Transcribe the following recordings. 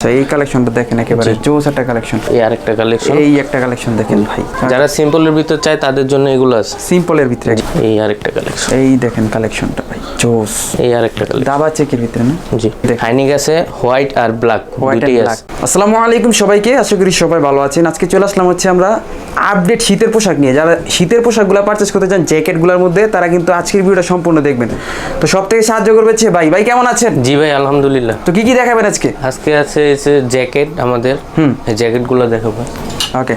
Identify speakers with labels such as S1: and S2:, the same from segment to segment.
S1: আচ্ছা এই কালেকশনটা দেখেন একেবারে। জোস একটা কালেকশন
S2: এই আরেকটা কালেকশন
S1: এই একটা কালেকশন দেখেন ভাই।
S2: যারা সিম্পলের ভিতর চায় তাদের জন্য এগুলো আছে।
S1: সিম্পলের ভিতরে।
S2: এই আরেকটা কালেকশন
S1: এই দেখেন কালেকশনটা ভাই। জোস।
S2: এই আরেকটা কালেকশন
S1: দাবা চেকের ভিতরে না?
S2: জি। হাইনিক আছে হোয়াইট আর ব্ল্যাক
S1: হোয়াইট ব্ল্যাক আসসালামু আলাইকুম সবাইকে আশা করি সবাই ভালো আছেন। আজকে চলে আসলাম হচ্ছে আমরা আপডেট শীতের পোশাক নিয়ে। যারা শীতের পোশাকগুলো পারচেস করতে চান জ্যাকেটগুলোর মধ্যে তারা কিন্তু আজকের ভিডিওটা সম্পূর্ণ দেখবেন। তো সব থেকে সাহায্য করবে হচ্ছে ভাই। ভাই কেমন আছেন?
S2: জি ভাই আলহামদুলিল্লাহ।
S1: তো কি কি দেখাবেন আজকে?
S2: আজকে আছে জ্যাকেট আমাদের।
S1: হুম।
S2: জ্যাকেটগুলো দেখাবো।
S1: ওকে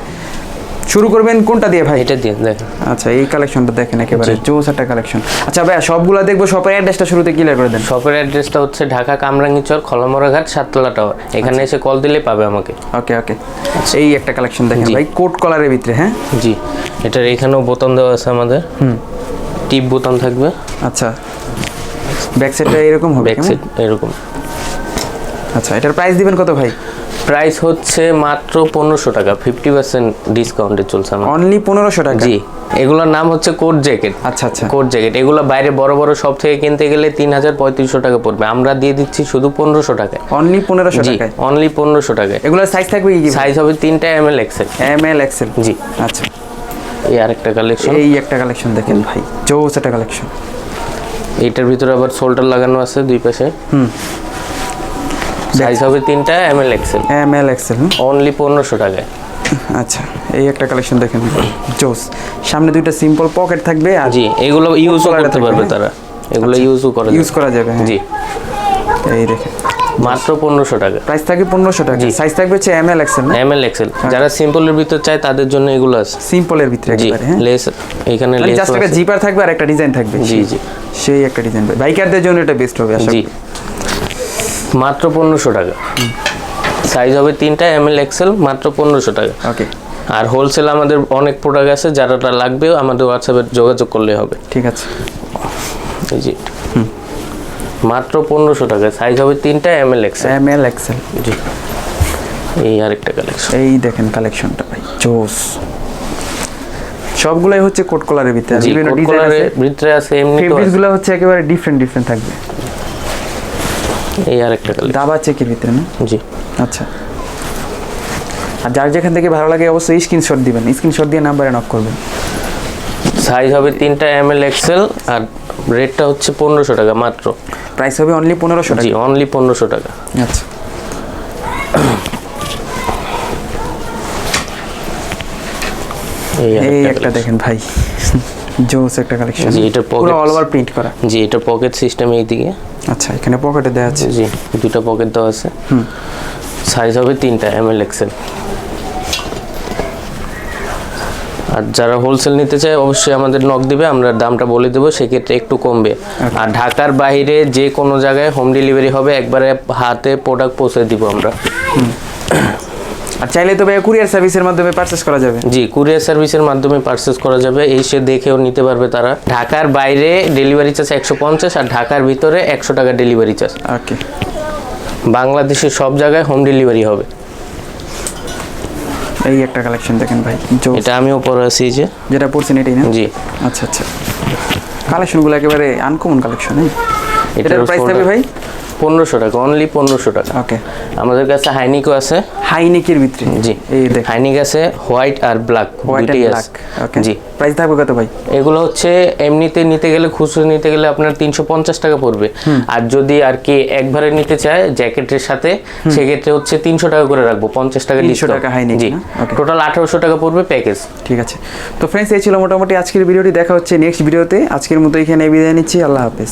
S1: শুরু করবেন কোনটা দিয়ে ভাই?
S2: এটা দিয়ে দেখেন।
S1: আচ্ছা এই কালেকশনটা দেখেন একেবারে। জোস একটা কালেকশন। আচ্ছা ভাই সবগুলা দেখব শপের অ্যাড্রেসটা শুরুতে ক্লিয়ার করে দেন।
S2: শপের অ্যাড্রেসটা হচ্ছে ঢাকা কামরাঙ্গীচর খলামরা ঘাট সাততলা টাওয়ার এখানে এসে কল দিলে পাবে আমাকে।
S1: ওকে ওকে। এই একটা কালেকশন দেখেন ভাই কোট কলারের ভিতরে হ্যাঁ?
S2: জি। এটার এখানেও বোতাম দেওয়া আছে আমাদের।
S1: হুম।
S2: টিপ বোতাম থাকবে।
S1: আচ্ছা। ব্যাক সাইডটা এরকম হবে
S2: ব্যাক সাইড এরকম।
S1: আচ্ছা এটার প্রাইস দিবেন কত ভাই?
S2: প্রাইস হচ্ছে মাত্র পনেরোশো টাকা ফিফটি পার্সেন্ট ডিসকাউন্টে চলছে আমার।
S1: অনলি পনেরোশো টাকা?
S2: জি এগুলোর নাম হচ্ছে কোট জ্যাকেট।
S1: আচ্ছা আচ্ছা।
S2: কোট জ্যাকেট এগুলো বাইরে বড় বড় সব থেকে কিনতে গেলে তিন হাজার পঁয়ত্রিশশো টাকা পড়বে। আমরা দিয়ে দিচ্ছি শুধু পনেরোশো টাকায়।
S1: অনলি পনেরোশো
S2: জি
S1: টাকায়?
S2: অনলি পনেরোশো টাকায়।
S1: এগুলোর সাইজ থাকবে কি
S2: সাইজ হবে তিনটা M L XL
S1: M L XL
S2: জি।
S1: আচ্ছা।
S2: এই আরেকটা কালেকশন
S1: এই একটা কালেকশন দেখেন ভাই জোস একটা কালেকশন
S2: এইটার ভিতরে আবার শোল্ডার লাগানো আছে দুই পাশে।
S1: হুম।
S2: সাইজ হবে তিনটা M L XL
S1: M L XL
S2: only পনেরোশো টাকায়।
S1: আচ্ছা এই একটা কালেকশন দেখেন। জোস সামনে দুইটা সিম্পল পকেট থাকবে আর
S2: জি এগুলো
S1: Collar
S2: করতে পারবে? তারা। এগুলো ইউজও করে
S1: ইউজ করা যাবে হ্যাঁ।
S2: জি।
S1: এই দেখেন।
S2: মাত্র পনেরোশো টাকা।
S1: প্রাইস থাকবে পনেরোশো টাকা। সাইজ থাকবে হচ্ছে M L XL
S2: M L XL যারা সিম্পলের ভিতর চায় তাদের জন্য এগুলো আছে।
S1: সিম্পলের ভিতরে
S2: জি
S1: হ্যাঁ?
S2: লেস এখানে লেস
S1: জাস্ট একটা জিপার থাকবে আর একটা ডিজাইন থাকবে
S2: জি, জি।
S1: সেই একটা ডিজাইন বাইকারদের জন্য এটা বেস্ট হবে আশা করি।
S2: মাত্র পনেরোশো টাকা। সাইজ হবে তিনটা এম এল এক্সেল মাত্র পনেরোশো টাকা।
S1: ওকে
S2: আর হোলসেল আমাদের অনেক প্রোডাক্ট আছে যারা লাগবে আমাদের হোয়াটসঅ্যাপে যোগাযোগ করলে হবে।
S1: ঠিক আছে।
S2: এই জি মাত্র পনেরোশো টাকা সাইজ হবে তিনটা M L XL
S1: M L XL
S2: জি। এই আরেকটা কালেকশন
S1: এই দেখেন কালেকশনটা ভাই জোস। সবগুলাই হচ্ছে কোট কলারের ভিতরে বিভিন্ন ডিজাইন আছে।
S2: ভিতরে আছে এমনি তো
S1: হচ্ছে একেবারে ডিফারেন্ট ডিফারেন্ট থাকবে।
S2: এই আরেকটা কালেকশন
S1: দাবা চেকের ভিতরে না?
S2: জি।
S1: আচ্ছা। আর যার যেখান থেকে ভালো লাগে অবশ্যই স্ক্রিনশট দিবেন। স্ক্রিনশট দিয়ে নাম্বারে নক করবেন।
S2: সাইজ হবে তিনটা এম এল এক্সেল আর রেটটা হচ্ছে পনেরোশো টাকা মাত্র।
S1: প্রাইস হবে অনলি পনেরোশো টাকা?
S2: অনলি পনেরোশো টাকা।
S1: আচ্ছা।
S2: এই
S1: একটা দেখেন ভাই। জোস একটা কালেকশন
S2: জি,
S1: এটা
S2: পকেট
S1: অল ওভার প্রিন্ট করা।
S2: জি এটা পকেট সিস্টেম এইদিকে
S1: আচ্ছা এখানে পকেটে দেওয়া আছে।
S2: জি দুটো পকেট দেওয়া আছে। সাইজ হবে তিনটা এম এল এক্সেল আর যারা হোলসেল নিতে চায় অবশ্যই আমাদের নক দিবে আমরা দামটা বলে দেবো সেক্ষেত্রে একটু কমবে। আর ঢাকার বাইরে যে কোনো জায়গায় হোম ডেলিভারি হবে একবারে হাতে প্রোডাক্ট পৌঁছে দিব আমরা।
S1: আর চাইলে তো ভাই কুরিয়ার সার্ভিসের মাধ্যমে পারচেস করা যাবে।
S2: জি কুরিয়ার সার্ভিসের মাধ্যমে পারচেস করা যাবে। এসে দেখেও নিতে পারবে তারা। ঢাকার বাইরে ডেলিভারি চার্জ একশো পঞ্চাশ আর ঢাকার ভিতরে একশো টাকা ডেলিভারি চার্জ
S1: ওকে
S2: বাংলাদেশের সব জায়গায় হোম ডেলিভারি হবে।
S1: এই একটা কালেকশন দেখেন ভাই
S2: এটা আমিও পরে আছি এই যে।
S1: যেটা পড়ছেন এটাই না?
S2: জি।
S1: আচ্ছা আচ্ছা। কালেকশনগুলো একেবারে আনকমন কালেকশন এটার প্রাইস থাকবে ভাই?
S2: পনেরোশো টাকা অনলি পনেরোশো টাকা।
S1: ওকে
S2: আমাদের কাছে হাইনিকও আছে।
S1: হাইনেকের ভিতরে?
S2: জি।
S1: এই দেখ
S2: হাইনিক আছে হোয়াইট আর ব্ল্যাক
S1: হোয়াইট
S2: দুইটাই আছে। জি।
S1: প্রাইস থাকবে কত ভাই?
S2: এগুলো হচ্ছে এমনিতে নিতে গেলে খুচরো নিতে গেলে আপনার তিনশো পঞ্চাশ টাকা পড়বে। আর যদি আর কি একবারে নিতে চায় জ্যাকেটের সাথে সেক্ষেত্রে হচ্ছে তিনশো টাকা করে রাখব পঞ্চাশ টাকা
S1: 300
S2: ডিসকাউন্ট
S1: টাকা neck
S2: জি। টোটাল আঠারোশো টাকা পড়বে প্যাকেজ
S1: ঠিক আছে। তো ফ্রেন্ডস এই ছিল মোটামুটি আজকের ভিডিওটি। দেখা হচ্ছে নেক্সট ভিডিওতে। আজকের মতো এখানে বিদায় নিচ্ছি। আল্লাহ হাফেজ।